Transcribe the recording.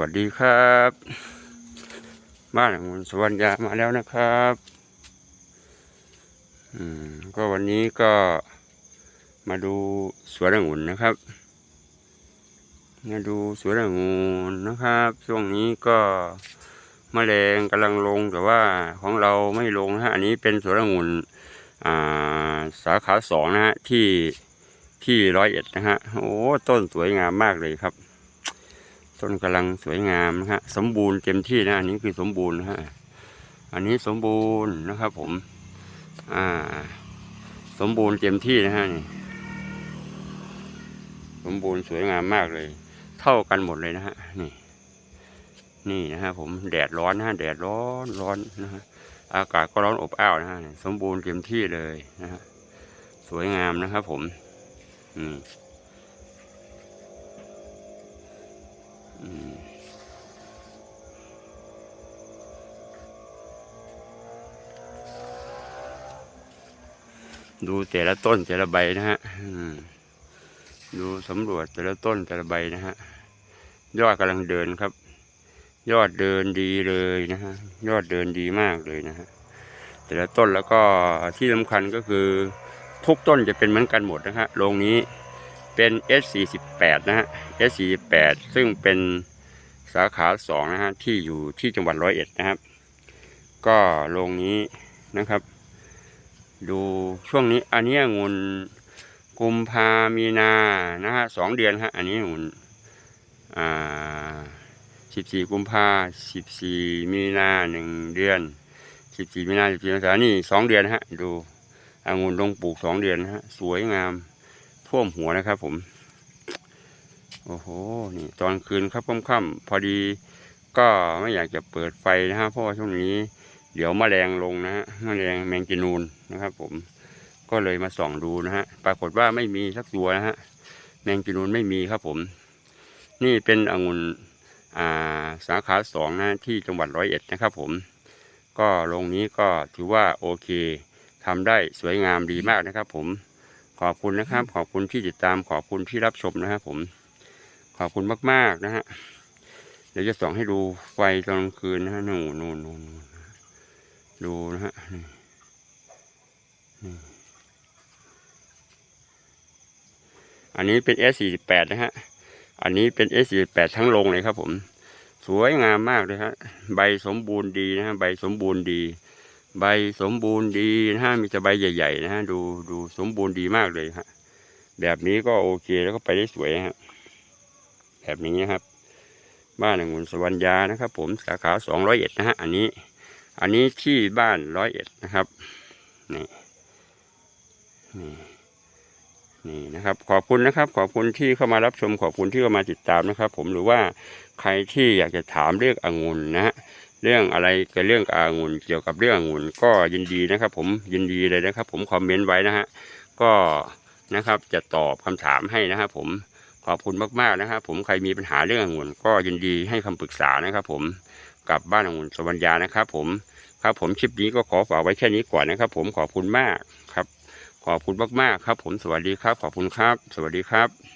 วัสดีครับ บ้านองุ่นสวรรยามาแล้วนะครับอืมก็วันนี้ก็มาดูสวนองุ่นนะครับมาดูสวนองุ่นนะครับ ช่วงนี้ก็มแมลงกำลังลงแต่ว่าของเราไม่ลงนะฮะอันนี้เป็นสวนองุ่นอ่าสาขาสองนะฮะที่ที่ร้อยเอ็ดนะฮะโอ้ต้นสวยงามมากเลยครับ ต้นกำลังสวยงามนะฮะสมบูรณ์เต็มที่นะอันนี้คือสมบูรณ์นะฮะอันนี้สมบูรณ์นะครับผม อ่า สมบูรณ์เต็มที่นะฮะนี่สมบูรณ์สวยงามมากเลย เท่ากันหมดเลยนะฮะนี่ นี่นะฮะผมแดดร้อนนะฮะแดดร้อนร้อนนะฮะอากาศก็ร้อนอบอ้าวนะฮะสมบูรณ์เต็มที่เลยนะฮะสวยงามนะครับผม อืม ดูแต่ละต้นแต่ละใบนะฮะดูสำรวจแต่ละต้นแต่ละใบนะฮะ ยอดกำลังเดินครับ ยอดเดินดีเลยนะฮะ ยอดเดินดีมากเลยนะฮะ แต่ละต้นแล้วก็ที่สำคัญก็คือ ทุกต้นจะเป็นเหมือนกันหมดนะฮะโรงนี้ เป็น S48 นะฮะ S48 ซึ่งเป็นสาขาสองนะฮะที่อยู่ที่จังหวัดร้อยเอ็ดนะครับ ก็โรงนี้นะครับ ดูช่วงนี้อันนี้องุ่นกุมภามีนานะฮะสองเดือนฮะอันนี้องุ่นอ่าสิบสี่กุมภาสิบสี่มีนาหนึ่งเดือนสิบสี่มีนาสิบสี่เมษายนนี่สองเดือนฮะดูองุ่นลงปลูกสองเดือนฮะสวยงาม ท่วมหัวนะครับ ผม โอ้โห นี่ตอนคืนครับค่ำๆพอดีก็ไม่อยากจะเปิดไฟนะฮะเพราะว่าช่วงนี้ เดี๋ยวมแมลงลงนะฮะแมลงแมงจีนูนนะครับ ผม ก็เลยมาส่องดูนะฮะ ปรากฏว่าไม่มีสักตัวนะฮะ แมงจีนูนไม่มีครับผม นี่เป็นองุ่นอ่าสาขาสองนะที่จังหวัดร้อยเอ็ดนะครับ ผม ก็โรงนี้ก็ถือว่าโอเคทำได้สวยงามดีมากนะครับ ผม ขอบคุณนะครับ ขอบคุณที่ติดตามขอบคุณที่รับชมนะครับผมขอบคุณมาก ๆ นะฮะ เดี๋ยวจะส่องให้ดูไฟตอนกลางคืนนะฮะนู่นนู่นนู่นนู่นดูนะฮะนี่นี่อันนี้เป็น S48 นะฮะ อันนี้เป็น S48 ทั้งลงเลยครับผม สวยงามมากเลยฮะ ใบสมบูรณ์ดีนะฮะ ใบสมบูรณ์ดี ใบสมบูรณ์ดีนะฮะมีแต่ใบใหญ่ ๆ นะฮะดูดูสมบูรณ์ดีมากเลยฮะแบบนี้ก็โอเคแล้วก็ไปได้สวยฮะแบบนี้นะครับ บ้านองุ่นสวรรยานะครับ ผมสาขาสองร้อยเอ็ดนะฮะอันนี้ อันนี้ที่บ้านร้อยเอ็ดนะครับนี่นี่นี่นะครับขอบคุณนะครับ ขอบคุณที่เข้ามารับชมขอบคุณที่เข้ามาติดตามนะครับ ผมหรือว่าใครที่อยากจะถามเรื่ององุ่นนะฮะ เรื่องอะไรเกี่ยวกับเรื่องอางุ่นเกี่ยวกับเรื่ององุ่นก็ยินดีนะครับ ผมยินดีเลยนะครับ ผมคอมเมนต์ไว้นะฮะก็นะครับจะตอบคำถามให้นะครับ ผมขอบคุณมากๆนะครับ ผมใครมีปัญหาเรื่ององุ่นก็ยินดีให้คำปรึกษานะครับ ผมกับบ้านองุ่นสวรรยานะครับ ผมครับผมคลิปนี้ก็ขอฝากไว้แค่นี้ก่อนนะครับ ผมขอบคุณมากครับ ขอบคุณมากๆครับ ผมสวัสดีครับ ขอบคุณครับ สวัสดีครับ